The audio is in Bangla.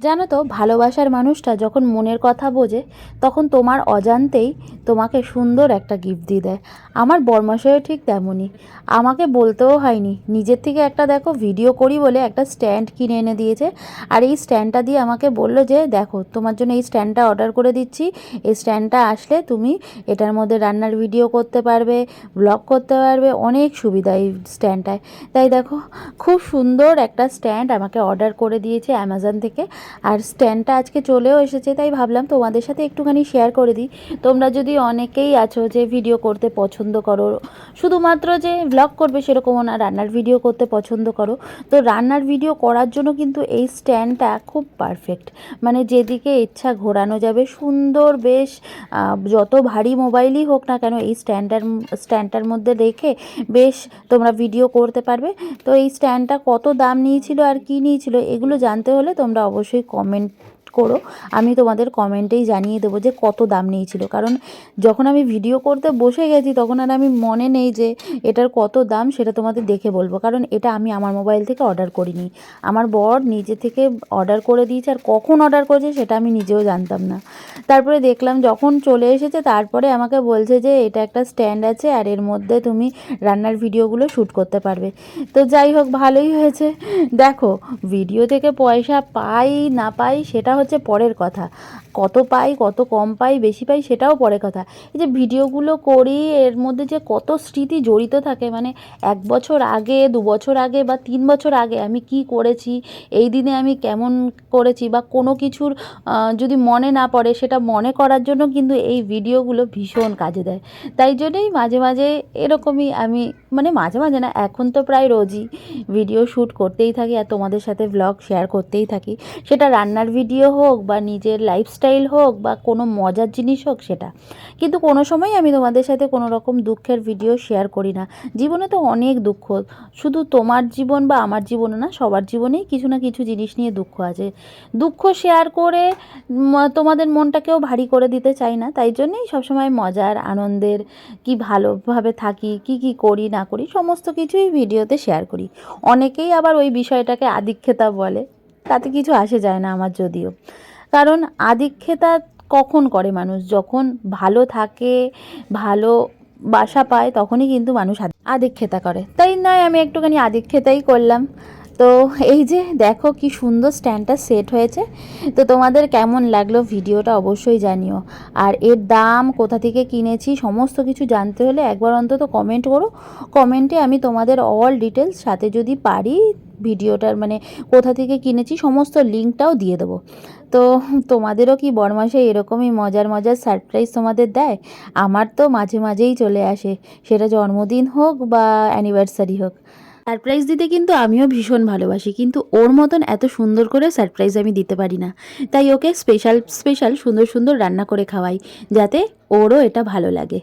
জানো তো, ভালোবাসার মানুষটা যখন মনের কথা বোঝে, তখন তোমার অজান্তেই তোমাকে সুন্দর একটা গিফট দিয়ে দেয়। আমার বর্মাশয়ও ঠিক তেমনই। আমাকে বলতেও হয়নি। নিজের থেকে একটা দেখো ভিডিও করি বলে একটা স্ট্যান্ড কিনে এনে দিয়েছে। আর এই স্ট্যান্ডটা দিয়ে আমাকে বলল যে, দেখো, তোমার জন্য এই স্ট্যান্ডটা অর্ডার করে দিচ্ছি। এই স্ট্যান্ডটা আসলে তুমি এটার মধ্যে রান্নার ভিডিও করতে পারবে ব্লগ করতে পারবে। অনেক সুবিধা এই স্ট্যান্ডটায় তাই দেখো, খুব সুন্দর একটা স্ট্যান্ড আমাকে অর্ডার করে দিয়েছে অ্যামাজন থেকে। আর স্ট্যান্ডটা আজকে চলেও এসেছে, তাই ভাবলাম তোমাদের সাথে একটুখানি শেয়ার করে দিই। তোমরা যদি অনেকেই আছো যে ভিডিও করতে পছন্দ করো, শুধুমাত্র যে ব্লগ করবে সেরকমও না, রান্নার ভিডিও করতে পছন্দ করো, তো রান্নার ভিডিও করার জন্য কিন্তু এই স্ট্যান্ডটা খুব পারফেক্ট মানে যেদিকে ইচ্ছা ঘোরানো যাবে, সুন্দর বেশ যত ভারী মোবাইলই হোক না কেন, এই স্ট্যান্ডার, স্ট্যান্ডটার মধ্যে রেখে বেশ তোমরা ভিডিও করতে পারবে। তো এই স্ট্যান্ডটা কত দাম নিয়েছিল আর কি নিয়েছিল, এগুলো জানতে হলে তোমরা অবশ্যই কমেন্ট করো, আমি তোমাদের কমেন্টেই জানিয়ে দেবো যে কত দাম নিয়েছিল। কারণ যখন আমি ভিডিও করতে বসে গেছি, তখন আর আমি মনে নেই যে এটার কত দাম সেটা তোমাদের দেখে বলব। কারণ এটা আমি আমার মোবাইল থেকে অর্ডার করিনি। আমার বর নিজে থেকে অর্ডার করে দিয়েছে আর কখন অর্ডার করেছে সেটা আমি নিজেও জানতাম না। তারপরে দেখলাম যখন চলে এসেছে, তারপরে আমাকে বলছে যে এটা একটা স্ট্যান্ড আছে আর এর মধ্যে তুমি রান্নার ভিডিওগুলো শ্যুট করতে পারবে। তো যাই হোক, ভালোই হয়েছে। দেখো, ভিডিও থেকে পয়সা পাই না পাই সেটা হচ্ছে পরের কথা। কত পাই, কত কম পাই, বেশি পাই সেটাও পরের কথা। এই যে ভিডিওগুলো করি, এর মধ্যে যে কত স্মৃতি জড়িত থাকে মানে এক বছর আগে, দু বছর আগে বা তিন বছর আগে আমি কি করেছি, এই দিনে আমি কেমন করেছি বা কোনো কিছুর যদি মনে না পড়ে সেটা মনে করার জন্য কিন্তু এই ভিডিওগুলো ভীষণ কাজে দেয়। তাই জন্যই মাঝে মাঝে এরকমই আমি মানে মাঝে মাঝে না, এখন তো প্রায় রোজই ভিডিও শ্যুট করতেই থাকি আর তোমাদের সাথে ব্লগ শেয়ার করতেই থাকি। সেটা রান্নার ভিডিও হোক বা নিজের লাইফস্টাইল হোক বা কোনো মজার জিনিস হোক সেটা। কিন্তু কোনো সময় আমি তোমাদের সাথে কোনো রকম দুঃখের ভিডিও শেয়ার করি না। জীবনে তো অনেক দুঃখ। শুধু তোমার জীবন বা আমার জীবনে না, সবার জীবনেই কিছু না কিছু জিনিস নিয়ে দুঃখ আছে। দুঃখ শেয়ার করে তোমাদের মনটাকেও ভারী করে দিতে চাই না। তাই জন্যই সবসময় মজার, আনন্দের, কি ভালোভাবে থাকি, কি কি করি, না করি, সমস্ত কিছুই ভিডিওতে শেয়ার করি। অনেকেই আবার ওই বিষয়টাকে আদিক্ষেতা বলে। তাতে কিছু আসে যায় না আমার যদিও। কারণ আদিক্ষেতা কখন করে মানুষ? যখন ভালো থাকে, ভালো বাসা পায়, তখনই কিন্তু মানুষ আদি- আদিক্ষেতা করে। তাই নয়, আমি একটুখানি আদিক্ষেতাই করলাম। তো এই যে দেখো কি সুন্দর স্ট্যান্ডটা সেট হয়েছে। তো তোমাদের কেমন লাগল ভিডিওটা অবশ্যই জানিও। আর এর দাম কোথা থেকে কিনেছি সমস্ত কিছু জানতে হলে একবার অন্তত কমেন্ট করো। কমেন্টে আমি তোমাদের অল ডিটেলস সাথে যদি পারি ভিডিওটার মানে কোথা থেকে কিনেছি সমস্ত লিঙ্কটাও দিয়ে দেবো। তো তোমাদেরও কি বরমাসে এরকমই মজার মজার সারপ্রাইজ তোমাদের দেয়? আমার তো মাঝে মাঝেই চলে আসে। সেটা জন্মদিন হোক বা অ্যানিভার্সারি হোক। সারপ্রাইজ দিতে কিন্তু আমিও ভীষণ ভালোবাসি, কিন্তু ওর মতন এত সুন্দর করে সারপ্রাইজ আমি দিতে পারি না। তাই ওকে স্পেশাল স্পেশাল সুন্দর সুন্দর রান্না করে খাওয়াই, যাতে ওরও এটা ভালো লাগে।